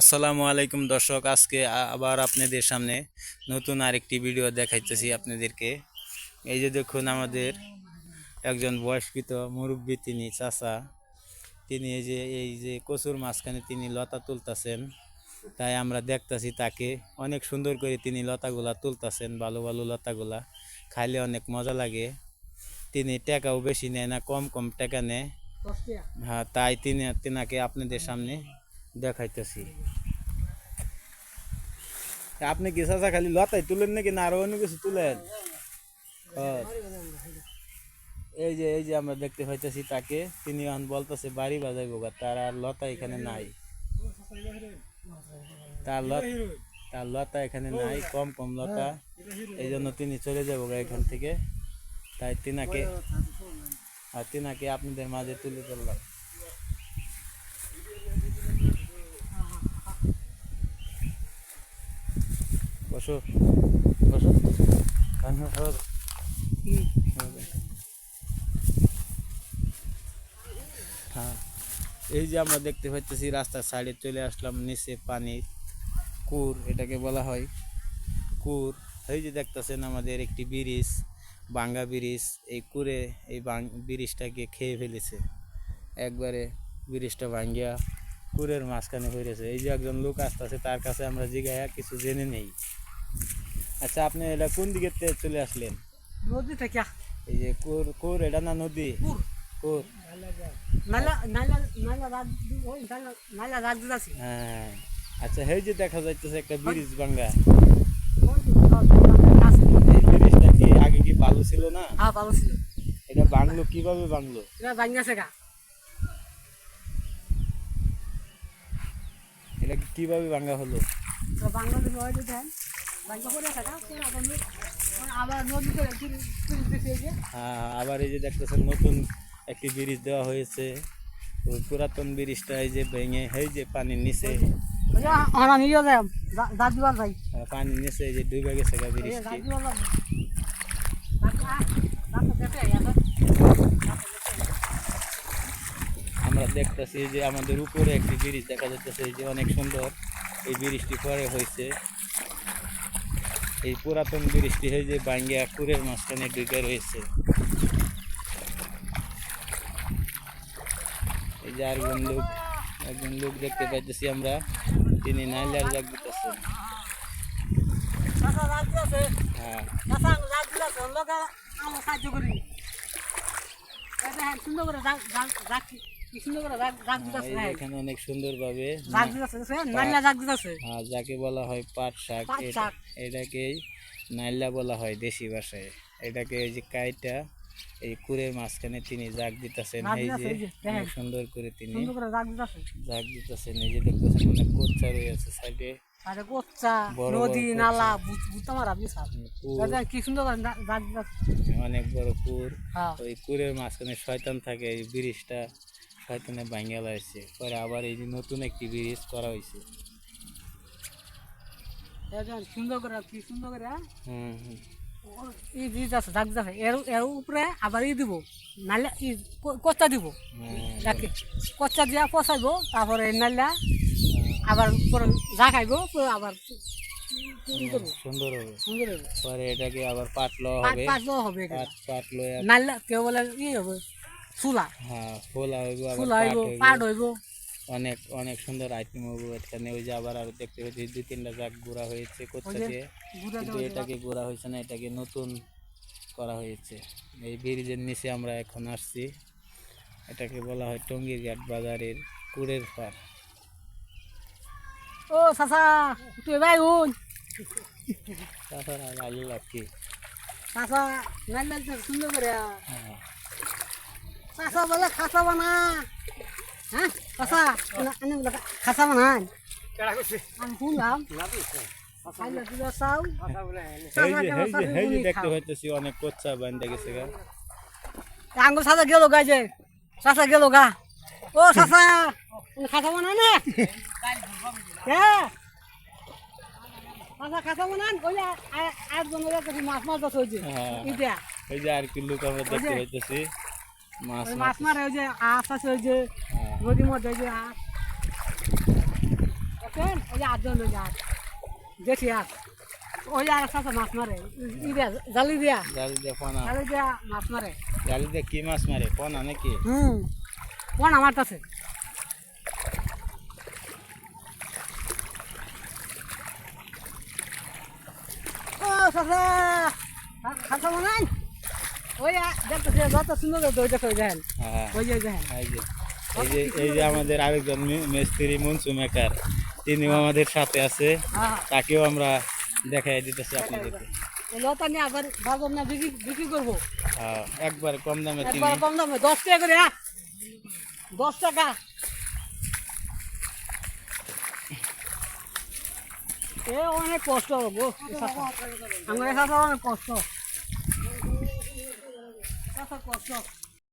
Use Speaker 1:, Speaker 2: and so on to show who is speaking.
Speaker 1: আসসালামু আলাইকুম দর্শক আজকে আবার আপনাদের সামনে নতুন আরেকটি ভিডিও দেখাইতেছি আপনাদেরকে। এই যে দেখুন আমাদের একজন বয়স্কৃত মুরব্বী তিনি চাচা। তিনি এই যে এই যে কচুর মাঝখানে তিনি লতা তুলতাছেন। তাই আমরা দেখতাছি তাকে। অনেক সুন্দর করে তিনি লতাগুলা তুলতাছেন ভালো ভালো লতাগুলা। খাইলে অনেক মজা লাগে। তিনি টাকাও বেশি নেয় না কম কম টাকা নেয়। হ্যাঁ তাই তিনি তেনাকে আপনাদের সামনে দেখাইতেছি। আপনি কি চাচা খালি লতাই তুলেন নাকি না আরও অন্য কিছু তুলেন? ও, এই যে এই যে আমরা দেখতে পাইতেছি তাকে তিনি এখন বলতেছে বাড়ি বাজাই গা, তার আর লতা এখানে নাই। তার লতা তার লতা এখানে নাই কম কম লতা। এই জন্য তিনি চলে যাব গা এখান থেকে। তাই তিনাকে আর তিনাকে আপনাদের মাঝে তুলে ধরলাম। বসো। বসো। হ্যাঁ, হ্যাঁ, এই যে আমরা দেখতে পাচ্ছি রাস্তার সাইডে চলে আসলাম নিচে পানি কুর এটাকে বলা হয় কুর। এই যে দেখতেছেন আমাদের একটি ব্রিজ বাঙ্গা ব্রিজ এই কুরে এই ব্রিজটাকে খেয়ে ফেলেছে। একবারে ব্রিজটা ভাঙ্গিয়া কুরের মাঝখানে হয়েছে এই যে একজন লোক আসতেছে তার কাছে আমরা জিগায়া কিছু জেনে নেই। আচ্ছা আপনি এটা কোন দিকে চলে আসলেন?
Speaker 2: নদী থেকে
Speaker 1: এই যে কুর কুর এটা না নদী? কুর। হ্যাঁ। আচ্ছা এই যে দেখা যাইতেছে একটা ব্রিজ ভাঙ্গা। ব্রিজটা কি আগে কি ভালো ছিল না?
Speaker 2: হ্যাঁ ভালো ছিল।
Speaker 1: এটা বাংলো কীভাবে বাংলো
Speaker 2: এটা ভাঙিয়াছে গা।
Speaker 1: এটা কীভাবে ভাঙ্গা হলো?
Speaker 2: ভাঙ্গা
Speaker 1: হ্যাঁ আবার এই যে দেখতেছেন নতুন একটি ব্রিজ দেওয়া হয়েছে। পুরাতন ব্রিজটা এই যে ভেঙে এই যে পানির নিচে। আহ, পানির নিচে এই যে ডুবে গেছে ব্রিজটি। আমরা দেখতেছি যে আমাদের উপরে একটি ব্রিজ দেখা যাচ্ছে যে অনেক সুন্দর। এই ব্রিজটি পরে হয়েছে। এই পুরাতন ব্রিজটি হয়ে যে বাঙ্গিয়া কুরের মাঝখানে ঢুকে রয়েছে। এই যে আরেকজন লোক একজন লোক দেখতে পাইতেছি আমরা তিনি নাইলার জাগ দিতেছেন হ্যাঁ।
Speaker 2: সুন্দর করে হ্যাঁ
Speaker 1: এখানে অনেক
Speaker 2: দিতেছে
Speaker 1: হ্যাঁ যাকে বলা হয় পাট শাক এটাকেই নাইলা বলা হয় দেশি ভাষায়। এটাকে এই যে কাইটা এই কুরের মাঝখানে তিনি জাগ দিতেছেন এই যে অনেক সুন্দর করে তিনি জাগ দিতেছেন এই যে দেখতেছেন অনেক কোচ্চা রয়েছে সাইডে।
Speaker 2: নদী নালা কি সুন্দর
Speaker 1: অনেক বড় কুর।
Speaker 2: হ্যাঁ।
Speaker 1: ওই কুরের মাঝখানে শয়তান থাকে এই ব্রিজটা। শয়তানে ভাঙ্গা লাগছে পরে আবার এই যে নতুন একটি ব্রিজ করা হয়েছে
Speaker 2: সুন্দর করে কি সুন্দর করে হ্যাঁ?
Speaker 1: হুম
Speaker 2: এর এর উপরে আবার ই দিব নালে ই কো- দিব। দিয়া পচাইব তারপরে এই আবার পরে জাগাইব পরে আবার
Speaker 1: সুন্দর হবে।
Speaker 2: সুন্দর হবে।
Speaker 1: পরে এটাকে আবার পাতলো হবে।
Speaker 2: হবে নাল্লা কেউ বলে ই হবে চুলা
Speaker 1: হ্যাঁ ফোলা হইব পাট
Speaker 2: হইব। পাট হইব।
Speaker 1: অনেক অনেক সুন্দর আইটেম হইব এখানে ওই যে আবার আর দেখতে পাচ্ছি দুই তিনটা জাগ গোড়া হয়েছে কোথা দিয়ে। কিন্তু এটাকে গোড়া হয়েছে না এটাকে নতুন করা হয়েছে। এই ব্রিজের নিচে আমরা এখন আসছি। এটাকে বলা হয় টঙ্গীর ঘাট বাজারের কুড়ের পার
Speaker 2: ও চাচা তুই ভাই উন
Speaker 1: তাছাড়া ভালো লাগছে।
Speaker 2: চাচা নাল্লা সুন্দর করে।
Speaker 1: হ্যাঁ।
Speaker 2: চাচা বলে খাসা বানা হ্যাঁ চাচা আমি বলে খাসা বানান। আমি শুনলাম। আঙ্গুল চাচা গেল গা যে। চাচা গেল গা। ও তুমি খাসা বানা না? কে চাচা খাসা বানান। ওই যে আ- একজন ওই যে মাছ মাছ আছে ওই যে
Speaker 1: হ্যাঁ। এই যে আর কি লোক আমরা দেখতে পাইতেছি। মাছ
Speaker 2: ওই
Speaker 1: মাছ।
Speaker 2: মাছ মারে ওই যে আস আছে ওই যে
Speaker 1: হ্যাঁ।
Speaker 2: নদীর মধ্যে ওই যে আস দেখছেন ওই যে আটজন ওই যে আট দেখি আট ওই যে আর একটা মাছ মারে ই দিয়া জালি দিয়া।
Speaker 1: জালি দিয়ে পোনা।
Speaker 2: জালি দিয়া মাছ মারে
Speaker 1: জালি দিয়ে কি মাছ মারে? পোনা নাকি?
Speaker 2: হুম কোন আমার কাছে ও সাসা খাতা মনে ওই দেখতেছি যত সুন্দর ওই দেখো ওই দেখেন।
Speaker 1: হ্যাঁ।
Speaker 2: ওই যে দেখেন।
Speaker 1: এই যে এই যে আমাদের আরেকজন মিস্ত্রি মনসু মেকার। তিনিও আমাদের সাথে আছে।
Speaker 2: হ্যাঁ।
Speaker 1: তাকেও আমরা দেখাই দিতেছি আপনাদেরকে।
Speaker 2: লতা নিয়ে আবার বাজার না বিক্রি বিক্রি করব?
Speaker 1: হ্যাঁ, একবার কম দামে
Speaker 2: একবার কম দামে দশ টাকা করে হ্যাঁ দশ টাকা। এ অনেক কষ্ট গো। আমার এখানে অনেক কষ্ট। কষ্ট কষ্ট